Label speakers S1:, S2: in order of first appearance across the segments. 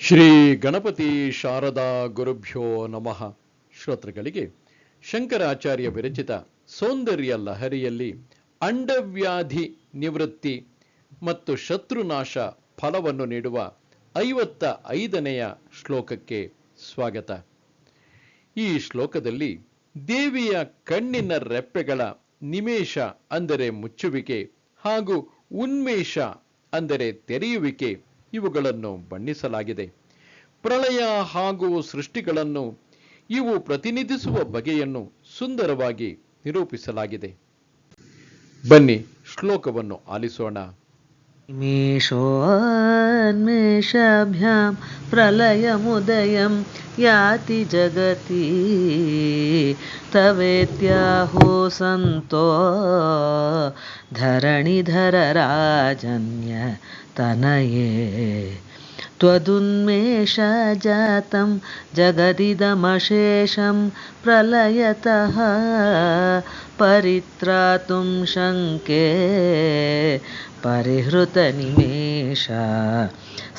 S1: ಶ್ರೀ ಗಣಪತಿ ಶಾರದಾ ಗುರುಭ್ಯೋ ನಮಃ. ಶ್ರೋತೃಗಳಿಗೆ ಶಂಕರಾಚಾರ್ಯ ವಿರಚಿತ ಸೌಂದರ್ಯ ಲಹರಿಯಲ್ಲಿ ಅಂಡವ್ಯಾಧಿ ನಿವೃತ್ತಿ ಮತ್ತು ಶತ್ರುನಾಶ ಫಲವನ್ನು ನೀಡುವ ಐವತ್ತ ಐದನೆಯ ಶ್ಲೋಕಕ್ಕೆ ಸ್ವಾಗತ. ಈ ಶ್ಲೋಕದಲ್ಲಿ ದೇವಿಯ ಕಣ್ಣಿನ ರೆಪ್ಪೆಗಳ ನಿಮೇಷ ಅಂದರೆ ಮುಚ್ಚುವಿಕೆ ಹಾಗೂ ಉನ್ಮೇಷ ಅಂದರೆ ತೆರೆಯುವಿಕೆ ಇವುಗಳನ್ನು ಬಣ್ಣಿಸಲಾಗಿದೆ ಪ್ರಳಯ ಹಾಗೂ ಸೃಷ್ಟಿಗಳನ್ನು ಇವು ಪ್ರತಿನಿಧಿಸುವ ಬಗೆಯನ್ನು ಸುಂದರವಾಗಿ ನಿರೂಪಿಸಲಾಗಿದೆ ಬನ್ನಿ ಶ್ಲೋಕವನ್ನು ಆಲಿಸೋಣ
S2: निमेषोन्मेषाभ्यां प्रलयमुदयं याति जगति तवेत्याहो सन्तो धरणिधरराजन्यतनये त्वदुन्मेषजातं जगदिदमशेषं प्रलयतः परित्रातुं शङ्के परिहृतनिमेष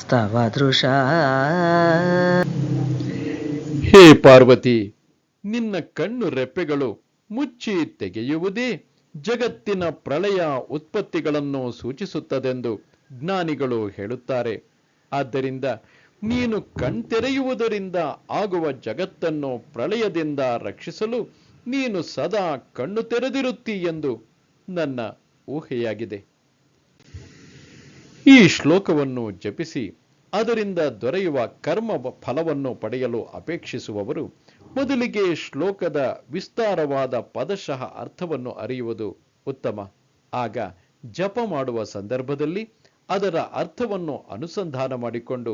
S2: स्तवदृशा
S1: ಹೇ ಪಾರ್ವತಿ ನಿನ್ನ ಕಣ್ಣು ರೆಪ್ಪೆಗಳು ಮುಚ್ಚಿ ತೆಗೆಯುವುದೇ ಜಗತ್ತಿನ ಪ್ರಳಯ ಉತ್ಪತ್ತಿಗಳನ್ನು ಸೂಚಿಸುತ್ತದೆಂದು ಜ್ಞಾನಿಗಳು ಹೇಳುತ್ತಾರೆ, ಆದ್ದರಿಂದ ನೀನು ಕಣ್ತೆರೆಯುವುದರಿಂದ ಆಗುವ ಜಗತ್ತನ್ನು ಪ್ರಳಯದಿಂದ ರಕ್ಷಿಸಲು ನೀನು ಸದಾ ಕಣ್ಣು ತೆರೆದಿರುತ್ತಿ ಎಂದು ನನ್ನ ಊಹೆಯಾಗಿದೆ. ಈ ಶ್ಲೋಕವನ್ನು ಜಪಿಸಿ, ಅದರಿಂದ ದೊರೆಯುವ ಕರ್ಮ ಫಲವನ್ನು ಪಡೆಯಲು ಅಪೇಕ್ಷಿಸುವವರು ಮೊದಲಿಗೆ ಶ್ಲೋಕದ ವಿಸ್ತಾರವಾದ ಪದಶಃ ಅರ್ಥವನ್ನು ಅರಿಯುವುದು ಉತ್ತಮ. ಆಗ ಜಪ ಮಾಡುವ ಸಂದರ್ಭದಲ್ಲಿ ಅದರ ಅರ್ಥವನ್ನು ಅನುಸಂಧಾನ ಮಾಡಿಕೊಂಡು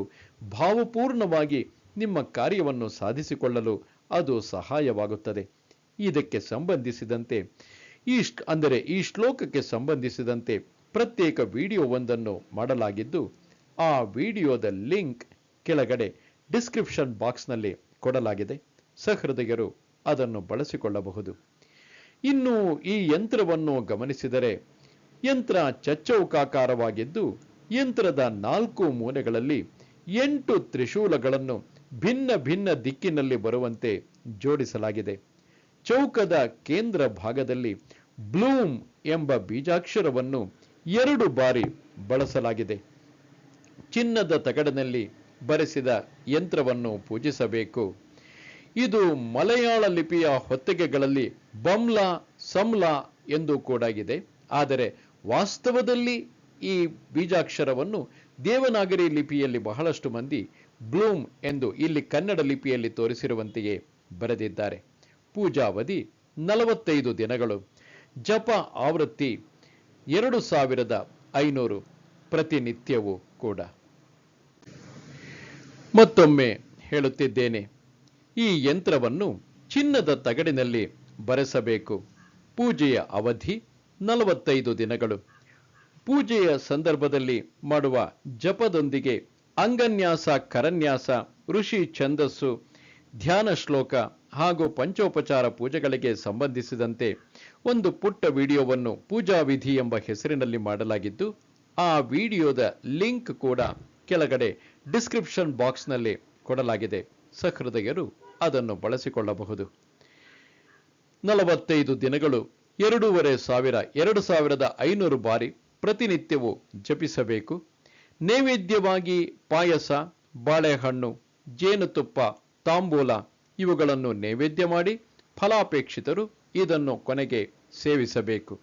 S1: ಭಾವಪೂರ್ಣವಾಗಿ ನಿಮ್ಮ ಕಾರ್ಯವನ್ನು ಸಾಧಿಸಿಕೊಳ್ಳಲು ಅದು ಸಹಾಯವಾಗುತ್ತದೆ. ಇದಕ್ಕೆ ಸಂಬಂಧಿಸಿದಂತೆ ಈ ಅಂದರೆ ಈ ಶ್ಲೋಕಕ್ಕೆ ಸಂಬಂಧಿಸಿದಂತೆ ಪ್ರತ್ಯೇಕ ವಿಡಿಯೋವೊಂದನ್ನು ಮಾಡಲಾಗಿದ್ದು, ಆ ವಿಡಿಯೋದ ಲಿಂಕ್ ಕೆಳಗಡೆ ಡಿಸ್ಕ್ರಿಪ್ಷನ್ ಬಾಕ್ಸ್ನಲ್ಲಿ ಕೊಡಲಾಗಿದೆ. ಸಹೃದಯರು ಅದನ್ನು ಬಳಸಿಕೊಳ್ಳಬಹುದು. ಇನ್ನು ಈ ಯಂತ್ರವನ್ನು ಗಮನಿಸಿದರೆ ಯಂತ್ರ ಚಚ್ಚೌಕಾಕಾರವಾಗಿದ್ದು, ಯಂತ್ರದ ನಾಲ್ಕು ಮೂಲೆಗಳಲ್ಲಿ ಎಂಟು ತ್ರಿಶೂಲಗಳನ್ನು ಭಿನ್ನ ಭಿನ್ನ ದಿಕ್ಕಿನಲ್ಲಿ ಬರುವಂತೆ ಜೋಡಿಸಲಾಗಿದೆ. ಚೌಕದ ಕೇಂದ್ರ ಭಾಗದಲ್ಲಿ ಬ್ಲೂಮ್ ಎಂಬ ಬೀಜಾಕ್ಷರವನ್ನು ಎರಡು ಬಾರಿ ಬಳಸಲಾಗಿದೆ. ಚಿನ್ನದ ತಗಡಿನಲ್ಲಿ ಬರೆಸಿದ ಯಂತ್ರವನ್ನು ಪೂಜಿಸಬೇಕು. ಇದು ಮಲಯಾಳ ಲಿಪಿಯ ಹೊತ್ತಿಗೆಗಳಲ್ಲಿ ಬಮ್ಲಾ ಸಮ್ಲಾ ಎಂದು ಕೂಡ ಆದರೆ ವಾಸ್ತವದಲ್ಲಿ ಈ ಬೀಜಾಕ್ಷರವನ್ನು ದೇವನಾಗರಿ ಲಿಪಿಯಲ್ಲಿ ಬಹಳಷ್ಟು ಮಂದಿ ಬ್ಲೂಮ್ ಎಂದು ಇಲ್ಲಿ ಕನ್ನಡ ಲಿಪಿಯಲ್ಲಿ ತೋರಿಸಿರುವಂತೆಯೇ ಬರೆದಿದ್ದಾರೆ. ಪೂಜಾವಧಿ ನಲವತ್ತೈದು ದಿನಗಳು. ಜಪ ಆವೃತ್ತಿ ಎರಡು ಸಾವಿರದ ಐನೂರು ಪ್ರತಿನಿತ್ಯವೂ ಕೂಡ. ಮತ್ತೊಮ್ಮೆ ಹೇಳುತ್ತಿದ್ದೇನೆ. ಈ ಯಂತ್ರವನ್ನು ಚಿನ್ನದ ತಗಡಿನಲ್ಲಿ ಬರೆಸಬೇಕು. ಪೂಜೆಯ ಅವಧಿ ನಲವತ್ತೈದು ದಿನಗಳು. ಪೂಜೆಯ ಸಂದರ್ಭದಲ್ಲಿ ಮಾಡುವ ಜಪದೊಂದಿಗೆ ಅಂಗನ್ಯಾಸ, ಕರನ್ಯಾಸ, ಋಷಿ ಛಂದಸ್ಸು, ಧ್ಯಾನ ಶ್ಲೋಕ ಹಾಗೂ ಪಂಚೋಪಚಾರ ಪೂಜೆಗಳಿಗೆ ಸಂಬಂಧಿಸಿದಂತೆ ಒಂದು ಪುಟ್ಟ ವಿಡಿಯೋವನ್ನು ಪೂಜಾ ವಿಧಿ ಎಂಬ ಹೆಸರಿನಲ್ಲಿ ಮಾಡಲಾಗಿದ್ದು, ಆ ವಿಡಿಯೋದ ಲಿಂಕ್ ಕೂಡ ಕೆಳಗಡೆ ಡಿಸ್ಕ್ರಿಪ್ಷನ್ ಬಾಕ್ಸ್ನಲ್ಲಿ ಕೊಡಲಾಗಿದೆ. ಸಹೃದಯರು ಅದನ್ನು ಬಳಸಿಕೊಳ್ಳಬಹುದು. ನಲವತ್ತೈದು ದಿನಗಳು ಎರಡೂವರೆ ಸಾವಿರ, ಎರಡು ಸಾವಿರದ ಐನೂರು ಬಾರಿ ಪ್ರತಿನಿತ್ಯವೂ ಜಪಿಸಬೇಕು. ನೈವೇದ್ಯವಾಗಿ ಪಾಯಸ, ಬಾಳೆಹಣ್ಣು, ಜೇನುತುಪ್ಪ, ತಾಂಬೂಲ ಇವುಗಳನ್ನು ನೈವೇದ್ಯ ಮಾಡಿ ಫಲಾಪೇಕ್ಷಿತರು ಇದನ್ನು ಕೊನೆಗೆ ಸೇವಿಸಬೇಕು.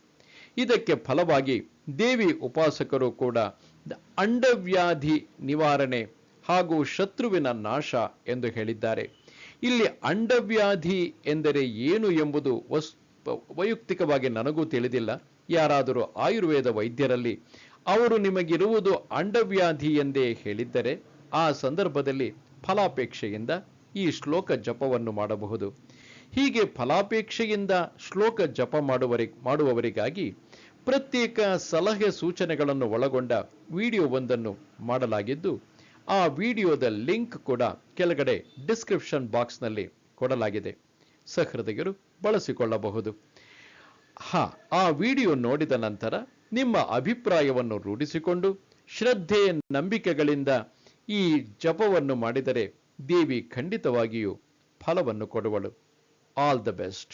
S1: ಇದಕ್ಕೆ ಫಲವಾಗಿ ದೇವಿ ಉಪಾಸಕರು ಕೂಡ ಅಂಡವ್ಯಾಧಿ ನಿವಾರಣೆ ಹಾಗೂ ಶತ್ರುವಿನ ನಾಶ ಎಂದು ಹೇಳಿದ್ದಾರೆ. ಇಲ್ಲಿ ಅಂಡವ್ಯಾಧಿ ಎಂದರೆ ಏನು ಎಂಬುದು ವಸ್ ವೈಯಕ್ತಿಕವಾಗಿ ನನಗೂ ತಿಳಿದಿಲ್ಲ. ಯಾರಾದರೂ ಆಯುರ್ವೇದ ವೈದ್ಯರಲ್ಲಿ ಅವರು ನಿಮಗಿರುವುದು ಅಂಡವ್ಯಾಧಿ ಎಂದೇ ಹೇಳಿದ್ದರೆ ಆ ಸಂದರ್ಭದಲ್ಲಿ ಫಲಾಪೇಕ್ಷೆಯಿಂದ ಈ ಶ್ಲೋಕ ಜಪವನ್ನು ಮಾಡಬಹುದು. ಹೀಗೆ ಫಲಾಪೇಕ್ಷೆಯಿಂದ ಶ್ಲೋಕ ಜಪ ಮಾಡುವರಿ ಮಾಡುವವರಿಗಾಗಿ ಪ್ರತ್ಯೇಕ ಸಲಹೆ ಸೂಚನೆಗಳನ್ನು ಒಳಗೊಂಡ ವಿಡಿಯೋವೊಂದನ್ನು ಮಾಡಲಾಗಿದ್ದು, ಆ ವಿಡಿಯೋದ ಲಿಂಕ್ ಕೂಡ ಕೆಳಗಡೆ ಡಿಸ್ಕ್ರಿಪ್ಷನ್ ಬಾಕ್ಸ್ನಲ್ಲಿ ಕೊಡಲಾಗಿದೆ. ಸಹೃದಯರು ಬಳಸಿಕೊಳ್ಳಬಹುದು. ಹಾ, ಆ ವಿಡಿಯೋ ನೋಡಿದ ನಂತರ ನಿಮ್ಮ ಅಭಿಪ್ರಾಯವನ್ನು ರೂಢಿಸಿಕೊಂಡು ಶ್ರದ್ಧೆ ನಂಬಿಕೆಗಳಿಂದ ಈ ಜಪವನ್ನು ಮಾಡಿದರೆ ದೇವಿ ಖಂಡಿತವಾಗಿಯೂ ಫಲವನ್ನು ಕೊಡುವಳು. ಆಲ್ ದ ಬೆಸ್ಟ್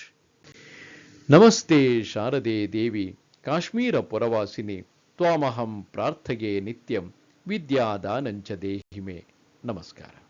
S1: ನಮಸ್ತೆ ಶಾರದೆ ದೇವಿ, ಕಾಶ್ಮೀರ ಪುರವಾಸಿನಿ, ತ್ವಾಮಹಂ ಪ್ರಾರ್ಥಗೆ ನಿತ್ಯಂ, ವಿದ್ಯಾದಾನಂಚ ದೇಹಿಮೆ. ನಮಸ್ಕಾರ.